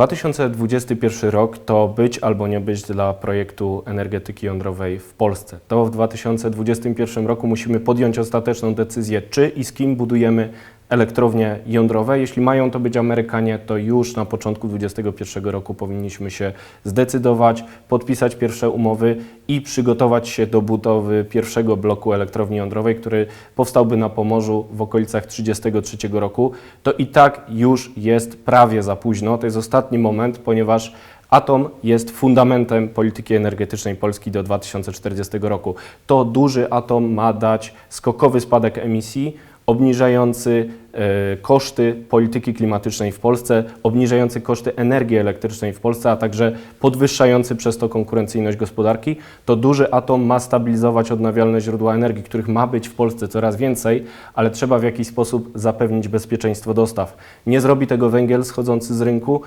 2021 rok to być albo nie być dla projektu energetyki jądrowej w Polsce. To w 2021 roku musimy podjąć ostateczną decyzję, czy i z kim budujemy elektrownie jądrowe. Jeśli mają to być Amerykanie, to już na początku 2021 roku powinniśmy się zdecydować, podpisać pierwsze umowy i przygotować się do budowy pierwszego bloku elektrowni jądrowej, który powstałby na Pomorzu w okolicach 33 roku. To i tak już jest prawie za późno. To jest ostatni moment, ponieważ Atom jest fundamentem polityki energetycznej Polski do 2040 roku. To duży atom ma dać skokowy spadek emisji, obniżający e, koszty polityki klimatycznej w Polsce, obniżający koszty energii elektrycznej w Polsce, a także podwyższający przez to konkurencyjność gospodarki. To duży atom ma stabilizować odnawialne źródła energii, których ma być w Polsce coraz więcej, ale trzeba w jakiś sposób zapewnić bezpieczeństwo dostaw. Nie zrobi tego węgiel schodzący z rynku,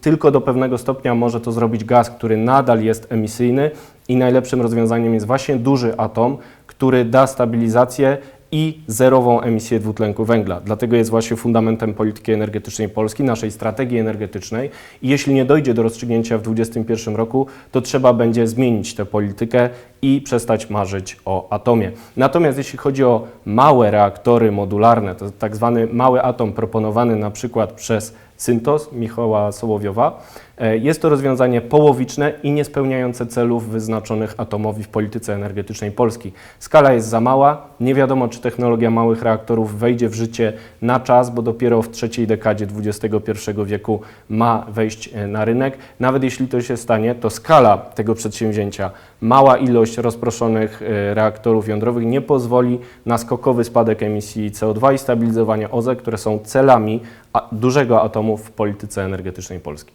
tylko do pewnego stopnia może to zrobić gaz, który nadal jest emisyjny i najlepszym rozwiązaniem jest właśnie duży atom, który da stabilizację i zerową emisję dwutlenku węgla. Dlatego jest właśnie fundamentem polityki energetycznej Polski, naszej strategii energetycznej. I jeśli nie dojdzie do rozstrzygnięcia w 2021 roku, to trzeba będzie zmienić tę politykę i przestać marzyć o atomie. Natomiast jeśli chodzi o małe reaktory modularne, to tak zwany mały atom proponowany na przykład przez Syntos Michała Sołowiowa, e, jest to rozwiązanie połowiczne i nie spełniające celów wyznaczonych atomowi w polityce energetycznej Polski. Skala jest za mała, nie wiadomo czy technologia małych reaktorów wejdzie w życie na czas, bo dopiero w trzeciej dekadzie XXI wieku ma wejść e, na rynek. Nawet jeśli to się stanie, to skala tego przedsięwzięcia, mała ilość rozproszonych e, reaktorów jądrowych nie pozwoli na skokowy spadek emisji CO2 i stabilizowanie OZE, które są celami dużego atomu w polityce energetycznej Polski.